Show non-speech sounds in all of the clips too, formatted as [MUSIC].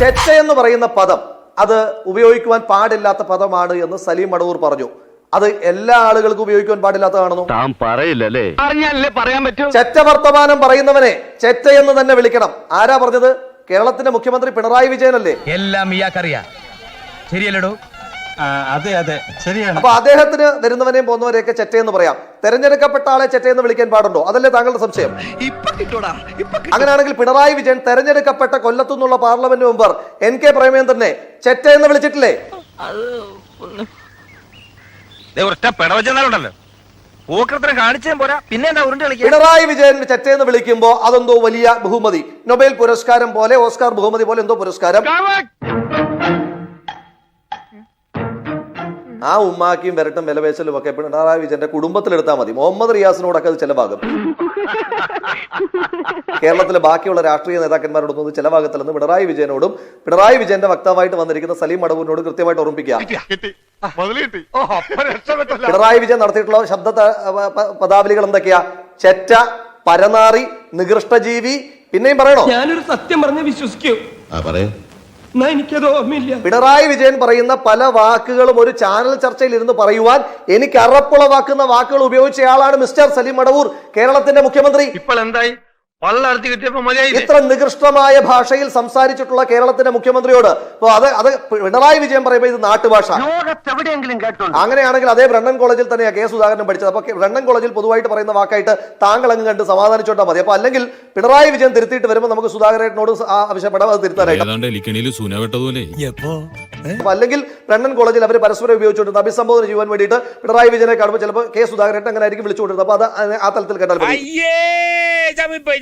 ചെറ്റ എന്ന് പറയുന്ന പദം അത് ഉപയോഗിക്കുവാൻ പാടില്ലാത്ത പദമാണ് എന്ന് സലീം മടവൂർ പറഞ്ഞു. അത് എല്ലാ ആളുകൾക്കും ഉപയോഗിക്കുവാൻ പാടില്ലാത്തതാണെന്നോ? താൻ പറയില്ലല്ലേ? പറഞ്ഞല്ലേ പറയാൻ പറ്റും? ചെറ്റ വർത്തമാനം പറയുന്നവനെ ചെച്ച എന്ന് തന്നെ വിളിക്കണം. ആരാ പറഞ്ഞത്? കേരളത്തിന്റെ മുഖ്യമന്ത്രി പിണറായി വിജയൻ അല്ലേ എല്ലാം ഇയാൾക്കറിയാ. ശരിയല്ലടോ? അതെ അതെ. ശരിയാണ്. അപ്പൊ അദ്ദേഹത്തിന് വരുന്നവനെയും പോകുന്നവരെയൊക്കെ ചെറ്റയെന്ന് പറയാം. തെരഞ്ഞെടുക്കപ്പെട്ട ആളെ ചെറ്റയെന്ന് വിളിക്കാൻ പാടുണ്ടോ? അതല്ലേ താങ്കളുടെ സംശയം. അങ്ങനെയാണെങ്കിൽ പിണറായി വിജയൻ തെരഞ്ഞെടുക്കപ്പെട്ട കൊല്ലത്തു നിന്നുള്ള പാർലമെന്റ് മെമ്പർ എൻ കെ പ്രേമചന്ദ്രനെ ചെറ്റ എന്ന് വിളിച്ചിട്ടില്ലേ പിണറായി വിജയൻ ചെറ്റയെന്ന് വിളിക്കുമ്പോ അതെന്തോ വലിയ ബഹുമതി. നൊബേൽ പുരസ്കാരം പോലെ ഓസ്കാർ ബഹുമതി പോലെ എന്തോ പുരസ്കാരം. ആ ഉമ്മാക്കിയും വരട്ടും വിലപേശലും ഒക്കെ പിണറായി വിജയന്റെ കുടുംബത്തിലെടുത്താൽ മതി. മുഹമ്മദ് റിയാസിനോടൊക്കെ അത് ചെലവാകും. കേരളത്തിലെ ബാക്കിയുള്ള രാഷ്ട്രീയ നേതാക്കന്മാരോടൊന്നും അത് ചെലവാകത്തില്ലെന്ന് പിണറായി വിജയനോടും പിണറായി വിജയന്റെ വക്താവായിട്ട് വന്നിരിക്കുന്ന സലീം മടവൂരിനോട് കൃത്യമായിട്ട് ഓർമ്മിപ്പിക്കുക. പിണറായി വിജയൻ നടത്തിയിട്ടുള്ള ശബ്ദ പദാവലികൾ എന്തൊക്കെയാ? ചെറ്റ പരനാറി നികൃഷ്ടജീവി പിന്നെയും പറയണോ? ഞാനൊരു സത്യം പറഞ്ഞ് വിശ്വസിക്കൂ. എനിക്കത് ഓർമ്മയില്ല. പിണറായി വിജയൻ പറയുന്ന പല വാക്കുകളും ഒരു ചാനൽ ചർച്ചയിൽ ഇരുന്ന് പറയുവാൻ എനിക്ക് അറപ്പുളവാക്കുന്ന വാക്കുകൾ ഉപയോഗിച്ചയാളാണ് മിസ്റ്റർ സലീം മടവൂർ കേരളത്തിന്റെ മുഖ്യമന്ത്രി. ഇപ്പോൾ എന്തായി? പള്ളർത്തി കിട്ടിയപ്പോ മതിയായി ഇത്ര നികൃഷ്ടമായ ഭാഷയിൽ സംസാരിച്ചിട്ടുള്ള കേരളത്തിന്റെ മുഖ്യമന്ത്രിയോട് അപ്പൊ അത് അത് പിണറായി വിജയൻ പറയുമ്പോൾ ഇത് നാട്ടുഭാഷ. അങ്ങനെയാണെങ്കിൽ അതേ ബ്രണ്ണൻ കോളേജിൽ തന്നെയാണ് കെ സുധാകരൻ പഠിച്ചത്. അപ്പൊ ബ്രണ്ണൻ കോളേജിൽ പൊതുവായിട്ട് പറയുന്ന വാക്കായിട്ട് താങ്കൾ അങ്ങ് കണ്ട് സമാധാനിച്ചോട്ടാ മതി. അപ്പൊ അല്ലെങ്കിൽ പിണറായി വിജയൻ തിരുത്തിയിട്ട് വരുമ്പോൾ നമുക്ക് സുധാകരനോട് ആവശ്യപ്പെടാം അത് തിരുത്താനായിട്ട് അല്ലെങ്കിൽ ബ്രണ്ണൻ കോളേജിൽ അവർ പരസ്പരം ഉപയോഗിച്ചുകൊണ്ടിരുന്ന അഭിസംബോധന ചെയ്യുവാൻ വേണ്ടിയിട്ട് പിണറായി വിജയനെ കാണുമ്പോൾ ചിലപ്പോൾ കെ സുധാകരൻ അങ്ങനെ ആയിരിക്കും വിളിച്ചുകൊണ്ടിരുന്നത്. അപ്പൊ അത് ആ- ആ തലത്തിൽ കേട്ടാൽ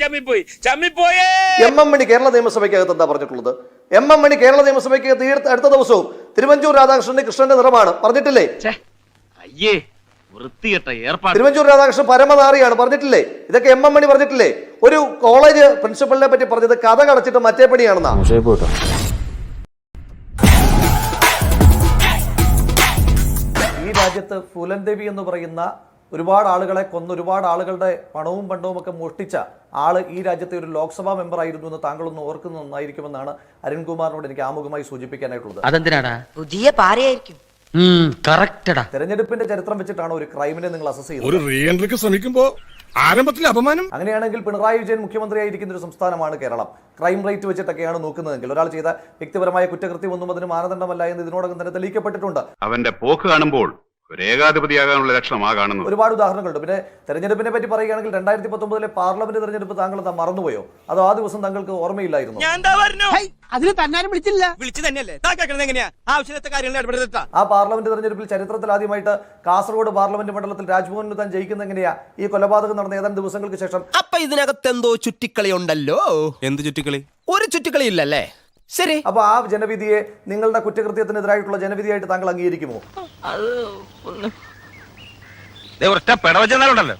മതി എം എം മണി കേരള നിയമസഭയ്ക്കകത്ത് എന്താ പറഞ്ഞിട്ടുള്ളത്? എം എം മണി കേരള നിയമസഭയ്ക്കകത്ത് അടുത്ത- ദിവസവും തിരുവഞ്ചൂർ രാധാകൃഷ്ണന്റെ കൃഷ്ണന്റെ നിറമാണ്. പറഞ്ഞിട്ടില്ലേ? അയ്യേ വൃത്തികെട്ട ഏർപ്പാട്. തിരുവഞ്ചൂർ രാധാകൃഷ്ണൻ പരമനാറിയാണ്. പറഞ്ഞിട്ടില്ലേ? ഇതൊക്കെ എം എം മണി പറഞ്ഞിട്ടില്ലേ? ഒരു കോളേജ് പ്രിൻസിപ്പലിനെ പറ്റി പറഞ്ഞത് കഥ കടച്ചിട്ട് മറ്റേ പടിയാണെന്നാ. ഈ രാജ്യത്ത് ഫുലൻ ദേവി എന്ന് പറയുന്ന ഒരുപാട് ആളുകളെ കൊന്ന് ഒരുപാട് ആളുകളുടെ പണവും പണ്ടവും ഒക്കെ മോഷ്ടിച്ച ആൾ ഈ രാജ്യത്തെ ഒരു ലോക്സഭാ മെമ്പർ ആയിരുന്നു എന്ന് താങ്കളൊന്ന് ഓർക്കുന്നത് നന്നായിരിക്കുമെന്നാണ് അരുൺകുമാറിനോട് എനിക്ക് ആമുഖമായി സൂചിപ്പിക്കാനായിട്ടുള്ളത്. അതെന്തിനാടാ? പുതിയ പാരയായിരിക്കും. തെരഞ്ഞെടുപ്പിന്റെ ചരിത്രം വെച്ചിട്ടാണ് ഒരു ക്രൈമിനെ നിങ്ങൾ അസസ് ചെയ്യുന്നത്. ഒരു റീ എൻട്രിക്ക് ശ്രമിക്കുമ്പോ ആരംഭത്തിൽ അപമാനം? അങ്ങനെയാണെങ്കിൽ പിണറായി വിജയൻ മുഖ്യമന്ത്രിയായിരിക്കുന്ന ഒരു സംസ്ഥാനമാണ് കേരളം. ക്രൈം റേറ്റ് വെച്ചിട്ടൊക്കെയാണ് നോക്കുന്നതെങ്കിൽ ഒരാൾ ചെയ്ത വ്യക്തിപരമായ കുറ്റകൃത്യം ഒന്നും അതിന് മാനദണ്ഡമല്ല എന്ന് ഇതിനോടകം തന്നെ തെളിയിക്കപ്പെട്ടിട്ടുണ്ട്. അവന്റെ പോക്ക് കാണുമ്പോൾ ഒരു ഏകാധിപതിയാകാനുള്ള ലക്ഷണമാ കാണുന്നത്. ഒരുപാട് ഉദാഹരണങ്ങളുണ്ട്. പിന്നെ തെരഞ്ഞെടുപ്പിനെ പറ്റി പറയുകയാണെങ്കിൽ രണ്ടായിരത്തി പത്തൊമ്പതിലെ പാർലമെന്റ് തെരഞ്ഞെടുപ്പ് താങ്കൾ മറന്നുപോയോ? അതോ ആ ദിവസം താങ്കൾക്ക് ഓർമ്മയില്ലായിരുന്നു? അതിന് തന്നാരും വിളിച്ചില്ല. വിളിച്ചു തന്നെയല്ലേ? എങ്ങനെയാ? ആവശ്യത്തെ കാര്യങ്ങൾ ഇടപെടുത്താ ആ പാർലമെന്റ് തെരഞ്ഞെടുപ്പിൽ ചരിത്രത്തിൽ ആദ്യമായിട്ട് കാസർഗോഡ് പാർലമെന്റ് മണ്ഡലത്തിൽ രാജ്ഭവനിൽ താൻ ജയിക്കുന്ന എങ്ങനെയാ? ഈ കൊലപാതകം നടന്ന ഏതാനും ദിവസങ്ങൾക്ക് ശേഷം. അപ്പൊ ഇതിനകത്ത് എന്തോ ചുറ്റിക്കളി ഉണ്ടല്ലോ എന്ത് ചുറ്റിക്കളി? ഒരു ചുറ്റിക്കളി ഇല്ലല്ലേ ശരി. അപ്പൊ ആ ജനവിധിയെ നിങ്ങളുടെ കുറ്റകൃത്യത്തിനെതിരായിട്ടുള്ള ജനവിധിയായിട്ട് താങ്കൾ അംഗീകരിക്കുമോ? ഒറ്റ പിടവച്ചെന്നാലുണ്ടല്ലോ.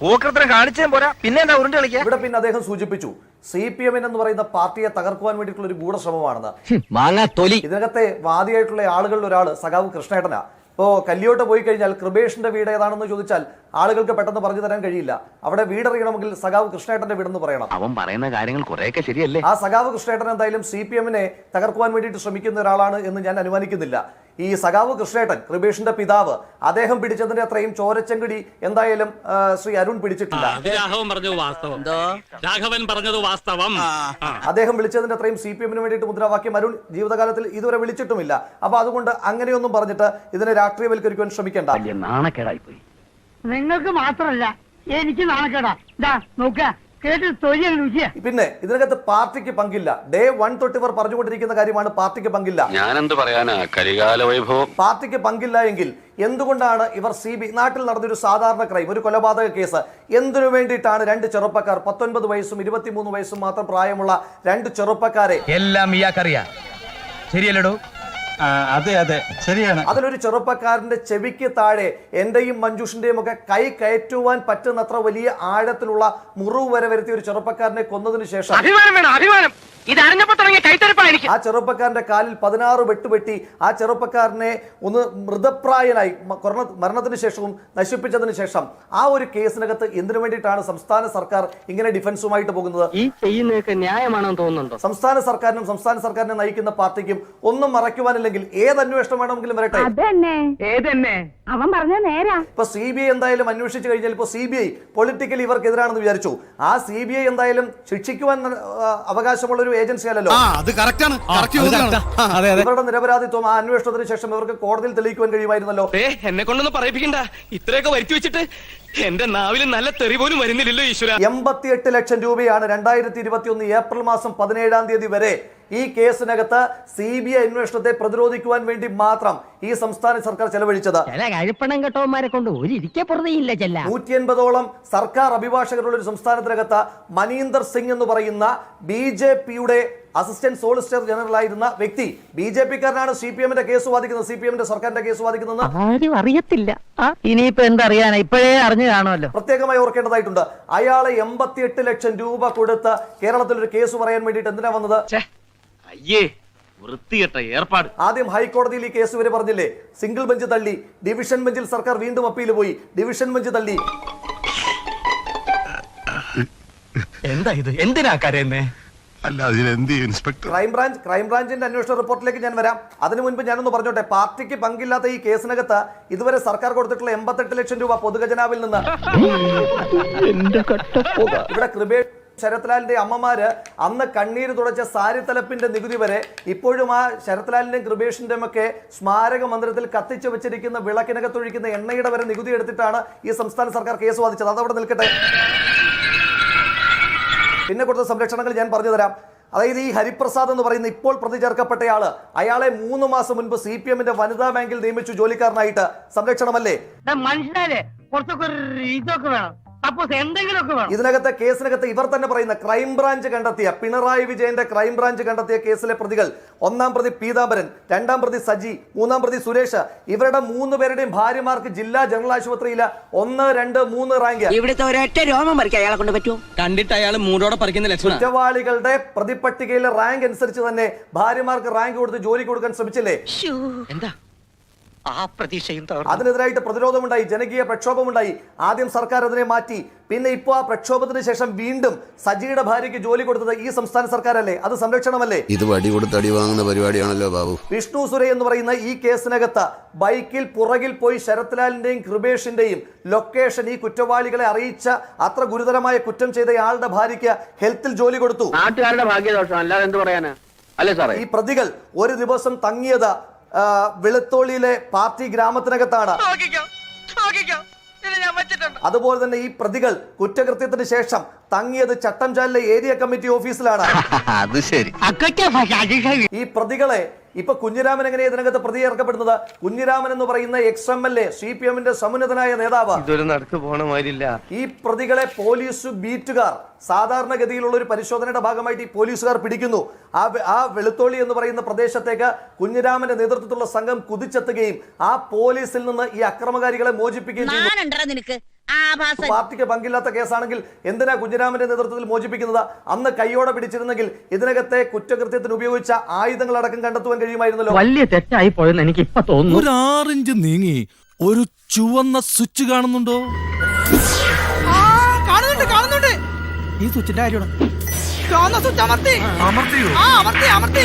പൂക്കൃത്രം കാണിച്ചാൽ പോരാ. പിന്നെ എന്താ ഉരുണ്ട് കളിക്കുക ഇവിടെ പിന്നെ അദ്ദേഹം സൂചിപ്പിച്ചു സി പി എം എന്ന് പറയുന്ന പാർട്ടിയെ തകർക്കുവാൻ വേണ്ടിയിട്ടുള്ള ഒരു ഗൂഢശ്രമമാണെന്ന് മാങ്ങാ തൊലി. ഇതിനകത്തെ വാദിയായിട്ടുള്ള ആളുകളിൽ ഒരാൾ സഖാവ് കൃഷ്ണേട്ടനാ. ഇപ്പോ കല്ലിയോട്ട് പോയി കഴിഞ്ഞാൽ കൃപേഷിന്റെ വീട് ഏതാണെന്ന് ചോദിച്ചാൽ ആളുകൾക്ക് പെട്ടെന്ന് പറഞ്ഞു തരാൻ കഴിയില്ല. അവിടെ വീടറിയണമെങ്കിൽ സഖാവ് കൃഷ്ണേട്ടന്റെ വീടെന്ന് പറയണം. അവൻ പറയുന്ന കാര്യങ്ങൾ കുറെയൊക്കെ ശരിയല്ലേ? ആ സഖാവ് കൃഷ്ണേട്ടൻ എന്തായാലും സി പി എമ്മിനെ തകർക്കുവാൻ വേണ്ടിയിട്ട് ശ്രമിക്കുന്ന ഒരാളാണ് എന്ന് ഞാൻ അനുമാനിക്കുന്നില്ല. ഈ സഖാവ് കൃഷ്ണേട്ടൻ കൃപേഷിന്റെ പിതാവ് അദ്ദേഹം പിടിച്ചതിന്റെ അത്രയും ചോരച്ചെങ്കടി എന്തായാലും ശ്രീ അരുൺ പിടിച്ചിട്ടില്ല. രാഘവൻ പറഞ്ഞത് വാസ്തവം. രാഘവൻ പറഞ്ഞത് വാസ്തവം. അദ്ദേഹം വിളിച്ചതിന്റെ അത്രയും സി പി എമ്മിന് വേണ്ടിയിട്ട് മുദ്രാവാക്യം അരുൺ ജീവിതകാലത്തിൽ ഇതുവരെ വിളിച്ചിട്ടുമില്ല. അപ്പൊ അതുകൊണ്ട് അങ്ങനെയൊന്നും പറഞ്ഞിട്ട് ഇതിനെ രാഷ്ട്രീയവൽക്കരിക്കുവാൻ ശ്രമിക്കേണ്ട. വലിയ നാണക്കേടായി പോയി നിങ്ങൾക്ക് മാത്രമല്ല എനിക്ക് നാണക്കേടാ. ഇതാ പിന്നെ ഇതിനകത്ത് പാർട്ടിക്ക് പങ്കില്ല. ഡേ വൺ തൊട്ട് ഇവർ പറഞ്ഞുകൊണ്ടിരിക്കുന്ന കാര്യമാണ് പാർട്ടിക്ക് പങ്കില്ല. ഞാനെന്ത് പറയാനാ? കരികാല വൈഭവം. പാർട്ടിക്ക് പങ്കില്ല എങ്കിൽ എന്തുകൊണ്ടാണ് ഇവർ സി ബി നാട്ടിൽ നടന്നൊരു സാധാരണ ക്രൈം ഒരു കൊലപാതക കേസ്? എന്തിനു വേണ്ടിയിട്ടാണ് രണ്ട് ചെറുപ്പക്കാർ പത്തൊൻപത് വയസ്സും ഇരുപത്തിമൂന്ന് വയസ്സും മാത്രം പ്രായമുള്ള രണ്ട് ചെറുപ്പക്കാരെ എല്ലാം ഇയാൾക്കറിയാം. ശരിയല്ലടോ? അതെ അതെ. ശരിയാണ്. അതിലൊരു ചെറുപ്പക്കാരന്റെ ചെവിക്ക് താഴെ എന്റെയും മഞ്ജുഷിന്റെയും ഒക്കെ കൈ കയറ്റുവാൻ പറ്റുന്നത്ര വലിയ ആഴത്തിലുള്ള മുറിവ് വരെ വരുത്തിയ ഒരു ചെറുപ്പക്കാരനെ കൊന്നതിന് ശേഷം ഇത് തുടങ്ങിയ ആ ചെറുപ്പക്കാരന്റെ കാലിൽ പതിനാറ് വെട്ടുപെട്ടി ആ ചെറുപ്പക്കാരനെ ഒന്ന് മൃതപ്രായനായി മരണത്തിന് ശേഷവും നശിപ്പിച്ചതിന് ശേഷം ആ ഒരു കേസിനകത്ത് എന്തിനു വേണ്ടിയിട്ടാണ് സംസ്ഥാന സർക്കാർ ഇങ്ങനെ ഡിഫൻസുമായിട്ട് പോകുന്നത്? ഈ ചെയ്യുന്നതൊക്കെ ന്യായമാണെന്ന് തോന്നുന്നുണ്ടോ? സംസ്ഥാന സർക്കാരിനും സംസ്ഥാന സർക്കാരിനെ നയിക്കുന്ന പാർട്ടിക്കും ഒന്നും മറയ്ക്കുവാനില്ലെങ്കിൽ ഏത് അന്വേഷണം വേണമെങ്കിലും വരട്ടെ? അതന്നെ. ഏതന്നെ? അവൻ പറഞ്ഞ നേരാ. ഇപ്പൊ സി ബി ഐ എന്തായാലും അന്വേഷിച്ചു കഴിഞ്ഞാൽ ഇപ്പൊ സി ബി ഐ പൊളിറ്റിക്കലി ഇവർക്കെതിരാണെന്ന് വിചാരിച്ചു. ആ സി ബി ഐ എന്തായാലും ശിക്ഷിക്കുവാൻ അവകാശമുള്ള ഒരു ഏജൻസി അല്ലല്ലോ. അത് കറക്റ്റ് ആണ് അതെ അതെ. ഇവരുടെ നിരപരാധിത്വം ആ അന്വേഷണത്തിന് ശേഷം ഇവർക്ക് കോടതിയിൽ തെളിയിക്കുവാൻ കഴിയുമായിരുന്നല്ലോ. എന്നെ കൊണ്ടൊന്നും പറയിപ്പിക്കണ്ട. ഇത്രയൊക്കെ വരുത്തി വെച്ചിട്ട് എന്റെ നാവിൽ നല്ല തെറി പോലും വരുന്നില്ലല്ലോ ഈശ്വര. എൺപത്തിയെട്ട് ലക്ഷം രൂപയാണ് രണ്ടായിരത്തി ഇരുപത്തി ഒന്ന് ഏപ്രിൽ മാസം പതിനേഴാം തീയതി വരെ ഈ കേസിനകത്ത് സി ബി ഐ അന്വേഷണത്തെ പ്രതിരോധിക്കുവാൻ വേണ്ടി മാത്രം ഈ സംസ്ഥാന സർക്കാർ ചെലവഴിച്ചത്. നൂറ്റി എൺപതോളം സർക്കാർ അഭിഭാഷകരുള്ള ഒരു സംസ്ഥാനത്തിനകത്ത് മനീന്ദർ സിംഗ് എന്ന് പറയുന്ന ബി ജെ പിയുടെ അസിസ്റ്റന്റ് സോളിസിറ്റർ ജനറൽ ആയിരുന്ന വ്യക്തി. ബി ജെ പിക്കാരനാണ് സി പി എമ്മിന്റെ കേസ് വാദിക്കുന്നത് സി പി എമ്മിന്റെ സർക്കാരിന്റെ കേസ് വാദിക്കുന്നത് ആരും അറിയത്തില്ല. ഇനിയിപ്പോ എന്തറിയാനാ ഇപ്പോഴേ അറിഞ്ഞു കാണുമല്ലോ. പ്രത്യേകമായി ഓർക്കേണ്ടതായിട്ടുണ്ട് അയാളെ എൺപത്തിയെട്ട് ലക്ഷം രൂപ കൊടുത്ത് കേരളത്തിൽ ഒരു കേസ് പറയാൻ വേണ്ടിയിട്ട് എന്തിനാ വന്നത്? അയ്യേ വൃത്തികെട്ട ഏർപ്പാട്. ആദ്യം ഹൈക്കോടതിയിൽ ഈ കേസ് വരെ പറഞ്ഞില്ലേ? സിംഗിൾ ബെഞ്ച് തള്ളി. ഡിവിഷൻ ബെഞ്ചിൽ സർക്കാർ വീണ്ടും അപ്പീൽ പോയി. ഡിവിഷൻ ബെഞ്ച് തള്ളി. എന്താ ഇത്? എന്തിനാ കരയുന്നേ? അല്ല അതിലെന്ത് ഇൻസ്പെക്ടർ? ക്രൈംബ്രാഞ്ച് ക്രൈംബ്രാഞ്ചിന്റെ അന്വേഷണ റിപ്പോർട്ടിലേക്ക് ഞാൻ വരാം. അതിനു മുൻപ് ഞാനൊന്ന് പറഞ്ഞോട്ടെ പാർട്ടിക്ക് പങ്കില്ലാത്ത ഈ കേസിനകത്ത് ഇതുവരെ സർക്കാർ കൊടുത്തിട്ടുള്ള എൺപത്തെട്ട് ലക്ഷം രൂപ പൊതുഖജനാവിൽ നിന്ന് ഇവിടെ കൃപേഷ് ശരത്ലാലിന്റെ അമ്മമാര് അന്ന് കണ്ണീര് തുടച്ച സാരിത്തലപ്പിന്റെ നികുതി വരെ ഇപ്പോഴും ആ ശരത്ലാലിന്റെയും കൃപേഷിന്റെയും ഒക്കെ സ്മാരക മന്ദിരത്തിൽ കത്തിച്ചു വെച്ചിരിക്കുന്ന വിളക്കിനകത്തൊഴിക്കുന്ന എണ്ണയുടെ വരെ നികുതി എടുത്തിട്ടാണ് ഈ സംസ്ഥാന സർക്കാർ കേസ് വാദിച്ചത്. അതവിടെ നിൽക്കട്ടെ. പിന്നെ കൊടുത്ത സംരക്ഷണങ്ങൾ ഞാൻ പറഞ്ഞു തരാം. അതായത് ഈ ഹരിപ്രസാദ് എന്ന് പറയുന്ന ഇപ്പോൾ പ്രതി ചേർക്കപ്പെട്ടയാൾ അയാളെ മൂന്ന് മാസം മുൻപ് സി പി എമ്മിന്റെ വനിതാ ബാങ്കിൽ നിയമിച്ചു ജോലിക്കാരനായിട്ട്. സംരക്ഷണമല്ലേ? ഒരു ഇതൊക്കെ വേണം. ഇതിനകത്തെ കേസിനകത്ത് ഇവർ തന്നെ പറയുന്ന ക്രൈംബ്രാഞ്ച് കണ്ടെത്തിയ പിണറായി വിജയന്റെ ക്രൈംബ്രാഞ്ച് കണ്ടെത്തിയ കേസിലെ പ്രതികൾ ഒന്നാം പ്രതി പീതാംബരൻ രണ്ടാം പ്രതി സജി മൂന്നാം പ്രതി സുരേഷ് ഇവരുടെ മൂന്ന് പേരുടെയും ഭാര്യമാർക്ക് ജില്ലാ ജനറൽ ആശുപത്രിയിലെ ഒന്ന് രണ്ട് മൂന്ന് റാങ്ക് ഇവിടുത്തെ ഒരൊറ്റ രോമം പറിക്കാൻ അയാളെ കൊണ്ട് കണ്ടിട്ട് അയാൾ മൂടോടെ പറിക്കുന്ന ലക്ഷണം. കുറ്റവാളികളുടെ പ്രതിപട്ടികയിലെ റാങ്ക് അനുസരിച്ച് തന്നെ ഭാര്യമാർക്ക് റാങ്ക് കൊടുത്ത് ജോലി കൊടുക്കാൻ ശ്രമിച്ചില്ലേ? എന്താ? ആ പ്രതീക്ഷയും അതിനെതിരായിട്ട് പ്രതിരോധമുണ്ടായി ജനകീയ പ്രക്ഷോഭമുണ്ടായി. ആദ്യം സർക്കാർ അതിനെ മാറ്റി പിന്നെ ഇപ്പോൾ ആ പ്രക്ഷോഭത്തിന് ശേഷം വീണ്ടും സജിയുടെ ഭാര്യയ്ക്ക് ജോലി കൊടുത്തത് ഈ സംസ്ഥാന സർക്കാരല്ലേ? അത് സംരക്ഷണമല്ലേ? ഇത് വടി കൊടുത്ത് അടി വാങ്ങുന്ന പരിപാടിയാണല്ലോ ബാബു. വിഷ്ണു സുരേ എന്ന് പറയുന്ന ഈ കേസിനകത്ത് ബൈക്കിൽ പുറകിൽ പോയി ശരത്ലാലിന്റെയും കൃപേഷിന്റെയും ലൊക്കേഷൻ ഈ കുറ്റവാളികളെ അറിയിച്ച അത്ര ഗുരുതരമായ കുറ്റം ചെയ്ത ആളുടെ ഭാര്യയ്ക്ക് ഹെൽത്തിൽ ജോലി കൊടുത്തു. നാട്ടുകാരുടെ ഭാഗ്യദോഷം അല്ലാതെ എന്ത് പറയാനാ? അല്ലേ സാറേ? ഈ പ്രതികൾ ഒരു ദിവസം തങ്ങിയത് വെളുത്തോളിയിലെ പാർട്ടി ഗ്രാമത്തിനകത്താണ്. അതുപോലെ തന്നെ ഈ പ്രതികൾ കുറ്റകൃത്യത്തിന് ശേഷം തങ്ങിയത് ചട്ടംചാലിലെ ഏരിയ കമ്മിറ്റി ഓഫീസിലാണ്. [LAUGHS] അത് ശരി. ഈ പ്രതികളെ ഇപ്പൊ കുഞ്ഞിരാമൻ എങ്ങനെ ഇതിനകത്ത് പ്രതി ചേർക്കപ്പെടുന്നത് കുഞ്ഞിരാമൻ എന്ന് പറയുന്ന ex M L A C P എമ്മിന്റെ സമുന്നതനായ നേതാവ്. ഇതൊരു നടക്ക് ഈ പ്രതികളെ പോലീസ് ബീറ്റുകാർ സാധാരണഗതിയിലുള്ള ഒരു പരിശോധനയുടെ ഭാഗമായിട്ട് ഈ പോലീസുകാർ പിടിക്കുന്നു. ആ ആ വെളുത്തോളി എന്ന് പറയുന്ന പ്രദേശത്തേക്ക് കുഞ്ഞിരാമന്റെ നേതൃത്വത്തിലുള്ള സംഘം കുതിച്ചെത്തുകയും ആ പോലീസിൽ നിന്ന് ഈ അക്രമകാരികളെ മോചിപ്പിക്കുകയും ചെയ്യുന്നു പാർട്ടിക്ക് പങ്കില്ലാത്ത കേസാണെങ്കിൽ എന്തിനാ കുഞ്ഞിരാമന്റെ നേതൃത്വത്തിൽ മോചിപ്പിക്കുന്നത്? അന്ന് കൈയോടെ പിടിച്ചിരുന്നെങ്കിൽ ഇതിനകത്തെ കുറ്റകൃത്യത്തിന് ഉപയോഗിച്ച ആയുധങ്ങൾ അടക്കം കണ്ടെത്തുവാൻ കഴിയുമായിരുന്നല്ലോ. വലിയ തെറ്റായി പോയെന്ന് എനിക്ക് ഇപ്പൊ തോന്നുന്നു. ഒരു ആറിഞ്ച് നീങ്ങി ഒരു ചുവന്ന സ്വിച്ച് കാണുന്നുണ്ടോ? കാണുന്നുണ്ട് കാണുന്നുണ്ട്. ഈ സ്വിച്ചിന്റെ കാര്യമാണ്. ചുവന്ന സ്വിച്ച് അമർത്തി. അമർത്തിയോ? ആ അമർത്തി അമർത്തി.